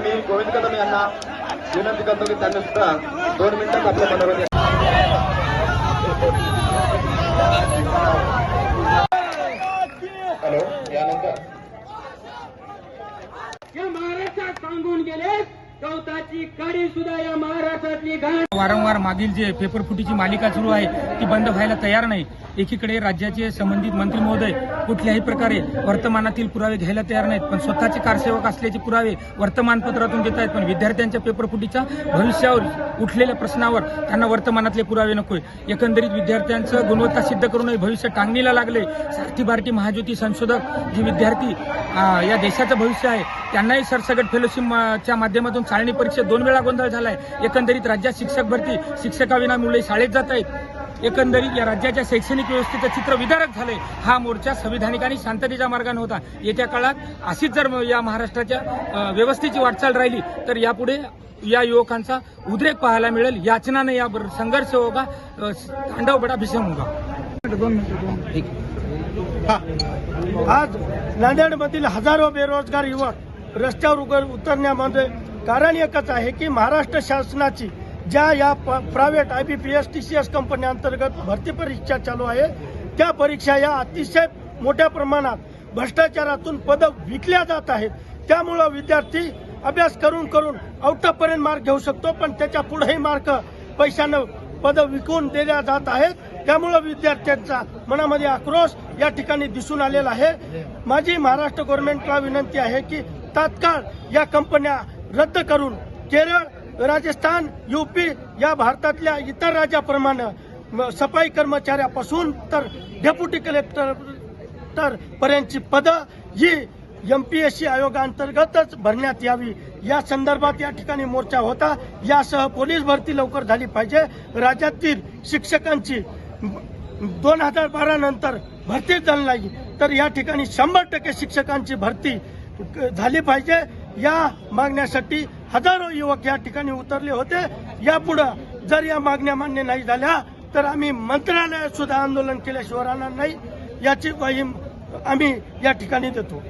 गोविंद कदम यांना विनंती करतो की त्यांनी सुद्धा दोन मिनिटात आपलं मनोरंजन हॅलो यानंतर? महाराष्ट्रात सांगून गेले गवताची कडी सुद्धा या महाराष्ट्रातली घाण वारंवार मागील जे पेपर फुटीची मालिका सुरू आहे ती बंद व्हायला तयार नाही. एकीकडे राज्याचे संबंधित मंत्री महोदय कुठल्याही प्रकारे वर्तमानातील पुरावे घ्यायला तयार नाहीत पण स्वतःचे कारसेवक असल्याचे पुरावे वर्तमानपत्रातून देत आहेत. पण विद्यार्थ्यांच्या पेपरफुटीच्या भविष्यावर उठलेल्या प्रश्नावर त्यांना वर्तमानातले पुरावे नकोय. एकंदरीत विद्यार्थ्यांचं गुणवत्ता सिद्ध करूनही भविष्य टांगणीला लागले सारथी भारती महाज्योती संशोधक जे विद्यार्थी या देशाचं भविष्य आहे त्यांनाही सरसगट फेलोशिपच्या माध्यमातून चालणी परीक्षेत दोन वेळा गोंधळ झालाय. एकंदरीत राज्यात शिक्षक भरती शिक्षकाविना मुले शाळेत जात आहेत. एकंदरीत या राज्याच्या शैक्षणिक व्यवस्थेचं चित्र विदारक झालंय. हा मोर्चा संविधानिक आणि शांततेच्या मार्गाने होता. येत्या काळात अशीच जर या महाराष्ट्राच्या व्यवस्थेची वाटचाल राहिली तर यापुढे या युवकांचा उद्रेक पाहायला मिळेल. याचनाने या बर- संघर्ष होगा तांडव बडा भीषण होगा. आज नांदेडमधील हजारो बेरोजगार युवक रस्त्यावर उतरण्यामध्ये कारण एकच आहे की महाराष्ट्र शासनाची ज्या या private I B P S T C S company अंतर्गत भरती परीक्षा चालू आहे त्या परीक्षा या अतिशय मोठ्या प्रमाणात भ्रष्टाचारातून पदं विकल्या जात आहेत. त्यामुळं विद्यार्थी अभ्यास करून करून आउटपर्यंत मार्क घेऊ शकतो पण त्याच्या पुढेही मार्क पैशानं पदं विकून दिल्या जात आहेत. त्यामुळं विद्यार्थ्यांचा मनामध्ये आक्रोश या ठिकाणी दिसून आलेला आहे. माझी महाराष्ट्र गव्हर्नमेंटला विनंती आहे की तात्काळ या कंपन्या रद्द करून केरळ राजस्थान युपी या भारतातल्या इतर राज्याप्रमाणे सफाई कर्मचाऱ्यापासून तर डेप्युटी कलेक्टर तर पर्यंतची पदं ही सी आयोगांतर्गतच भरण्यात यावी. या संदर्भात या ठिकाणी मोर्चा होता. यासह पोलीस भरती लवकर झाली पाहिजे. राज्यातील शिक्षकांची दोन हजार बारा नंतर भरती झाली नाही. तर या ठिकाणी शंभर टक्के शिक्षकांची भरती क- झाली पाहिजे. या मागण्यासाठी हजारो युवक या ठिकाणी उतरले होते. यापुढं जर या मागण्या मान्य नाही झाल्या तर आम्ही मंत्रालयात सुद्धा आंदोलन केल्याशिवाय राहणार नाही. याची आम्ही या ठिकाणी देतो.